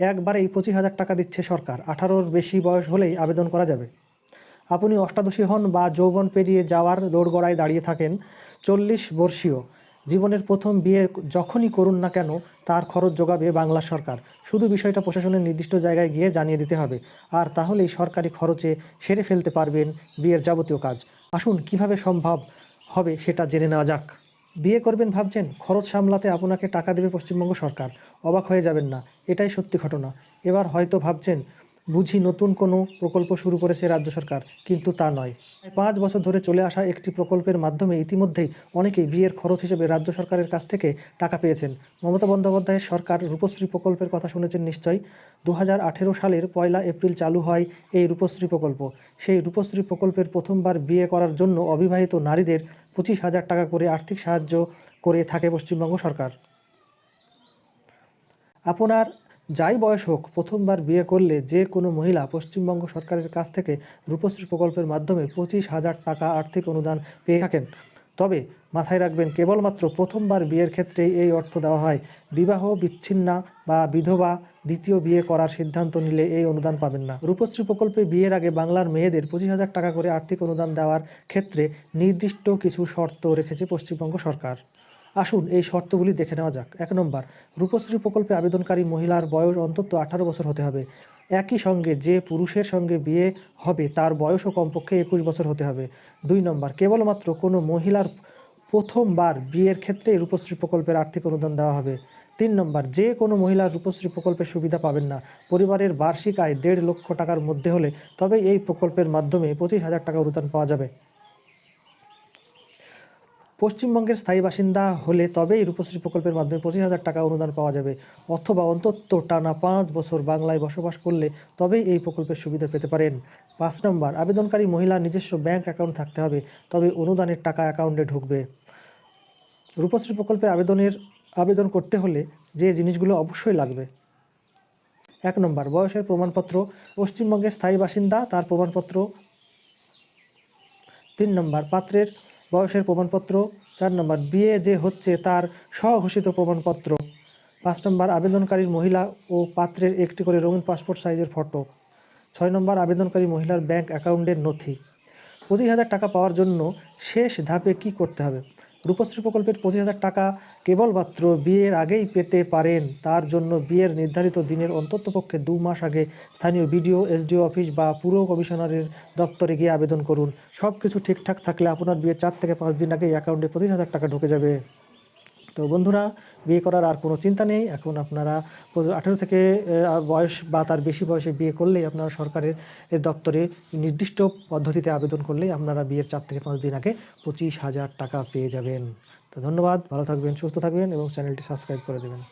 একবারেই পঁচিশ হাজার টাকা দিচ্ছে সরকার। আঠারোর বেশি বয়স হলেই আবেদন করা যাবে। আপনি অষ্টাদশী হন বা যৌবন পেরিয়ে যাওয়ার দোরগড়ায় দাঁড়িয়ে থাকেন চল্লিশ বর্ষীয়। জীবনের প্রথম বিয়ে যখনই করুন না কেন, তার খরচ যোগাবে বাংলা সরকার। শুধু বিষয়টা প্রশাসনের নির্দিষ্ট জায়গায় গিয়ে জানিয়ে দিতে হবে। আর তাহলেই সরকারি খরচে সেরে ফেলতে পারবেন বিয়ের যাবতীয় কাজ। আসুন, কীভাবে সম্ভব হবে সেটা জেনে নেওয়া যাক। বিয়ে করবেন ভাবছেন? খরচ সামলাতে আপনাকে টাকা দেবে পশ্চিমবঙ্গ সরকার। অবাক হয়ে যাবেন না। এটাই সত্যি ঘটনা। এবার হয়তো ভাবছেন বুঝি নতুন কোনো প্রকল্প শুরু করেছে রাজ্য সরকার, কিন্তু তা নয়। পাঁচ বছর ধরে চলে আসা একটি প্রকল্পের মাধ্যমে ইতিমধ্যেই অনেকেই বিয়ের খরচ হিসেবে রাজ্য সরকারের কাছ থেকে টাকা পেয়েছেন। মমতা বন্দ্যোপাধ্যায়ের সরকার রূপশ্রী প্রকল্পের কথা শুনেছেন নিশ্চয়ই। দু হাজার আঠেরো সালের পয়লা এপ্রিল চালু হয় এই রূপশ্রী প্রকল্প। সেই রূপশ্রী প্রকল্পের প্রথমবার বিয়ে করার জন্য অবিবাহিত নারীদের পঁচিশ হাজার টাকা করে আর্থিক সাহায্য করে থাকে পশ্চিমবঙ্গ সরকার। আপনার যাই বয়স হোক, প্রথমবার বিয়ে করলে যে কোনো মহিলা পশ্চিমবঙ্গ সরকারের কাছ থেকে রূপশ্রী প্রকল্পের মাধ্যমে পঁচিশ হাজার টাকা আর্থিক অনুদান পেয়ে থাকেন। তবে মাথায় রাখবেন, কেবলমাত্র প্রথমবার বিয়ের ক্ষেত্রেই এই অর্থ দেওয়া হয়। বিবাহ বিচ্ছিন্না বা বিধবা দ্বিতীয় বিয়ে করার সিদ্ধান্ত নিলে এই অনুদান পাবেন না। রূপশ্রী প্রকল্পে বিয়ের আগে বাংলার মেয়েদের পঁচিশ হাজার টাকা করে আর্থিক অনুদান দেওয়ার ক্ষেত্রে নির্দিষ্ট কিছু শর্ত রেখেছে পশ্চিমবঙ্গ সরকার। আসুন এই শর্তগুলি দেখে নেওয়া যাক। এক নম্বর, রূপশ্রী প্রকল্পে আবেদনকারী মহিলার বয়স অন্তত আঠারো বছর হতে হবে। একই সঙ্গে যে পুরুষের সঙ্গে বিয়ে হবে, তার বয়সও কমপক্ষে একুশ বছর হতে হবে। দুই নম্বর, কেবলমাত্র কোনো মহিলার প্রথমবার বিয়ের ক্ষেত্রে রূপশ্রী প্রকল্পের আর্থিক অনুদান দেওয়া হবে। তিন নম্বর, যে কোনো মহিলার রূপশ্রী প্রকল্পের সুবিধা পাবেন না। পরিবারের বার্ষিক আয় দেড় লক্ষ টাকার মধ্যে হলে তবে এই প্রকল্পের মাধ্যমে পঁচিশ হাজার টাকা অনুদান পাওয়া যাবে। পশ্চিমবঙ্গের স্থায়ী বাসিন্দা হলে তবেই রূপশ্রী প্রকল্পের মাধ্যমে পঁচিশ হাজার টাকা অনুদান পাওয়া যাবে। অথবা অন্তত টানা পাঁচ বছর বাংলায় বসবাস করলে তবেই এই প্রকল্পের সুবিধা পেতে পারেন। পাঁচ নম্বর, আবেদনকারী মহিলা নিজস্ব ব্যাংক অ্যাকাউন্ট থাকতে হবে, তবে অনুদানের টাকা অ্যাকাউন্টে ঢুকবে। রূপশ্রী প্রকল্পের আবেদনের, আবেদন করতে হলে যে জিনিসগুলো অবশ্যই লাগবে। এক নম্বর, বয়সের প্রমাণপত্র, পশ্চিমবঙ্গের স্থায়ী বাসিন্দা তার প্রমাণপত্র। তিন নম্বর, পাত্রের বয়সের প্রমাণপত্র, চার নম্বর, বিয়ে যে হচ্ছে তার স্বঘোষিত প্রমাণপত্র। পাঁচ নম্বর, আবেদনকারীর মহিলা ও পাত্রের একটি করে রঙিন পাসপোর্ট সাইজের ফটো। ছয় নম্বর, আবেদনকারী মহিলার ব্যাংক অ্যাকাউন্টের নথি। পঁচিশ হাজার টাকা পাওয়ার জন্য শেষ ধাপে কি করতে হবে? রূপশ্রী প্রকল্পের পঁচিশ হাজার টাকা কেবলমাত্র বিয়ের আগেই পেতে পারেন। তার জন্য বিয়ের নির্ধারিত দিনের অন্ততপক্ষে দু মাস আগে স্থানীয় বিডিও, এসডিও অফিস বা পুর কমিশনারের দপ্তরে গিয়ে আবেদন করুন। সব কিছু ঠিকঠাক থাকলে আপনার বিয়ের চার থেকে পাঁচ দিন আগে অ্যাকাউন্টে পঁচিশ হাজার টাকা ঢুকে যাবে। তো বন্ধুরা বিয়ে করার আর কোনো চিন্তা নেই। এখন আপনারা আঠেরো থেকে বয়স বা তার বেশি বয়সে বিয়ে করলেই আপনারা সরকারের দপ্তরে নির্দিষ্ট পদ্ধতিতে আবেদন করলেই আপনারা বিয়ের চার থেকে পাঁচ দিন আগে পঁচিশ হাজার টাকা পেয়ে যাবেন। তো ধন্যবাদ, ভালো থাকবেন, সুস্থ থাকবেন এবং চ্যানেলটি সাবস্ক্রাইব করে দেবেন।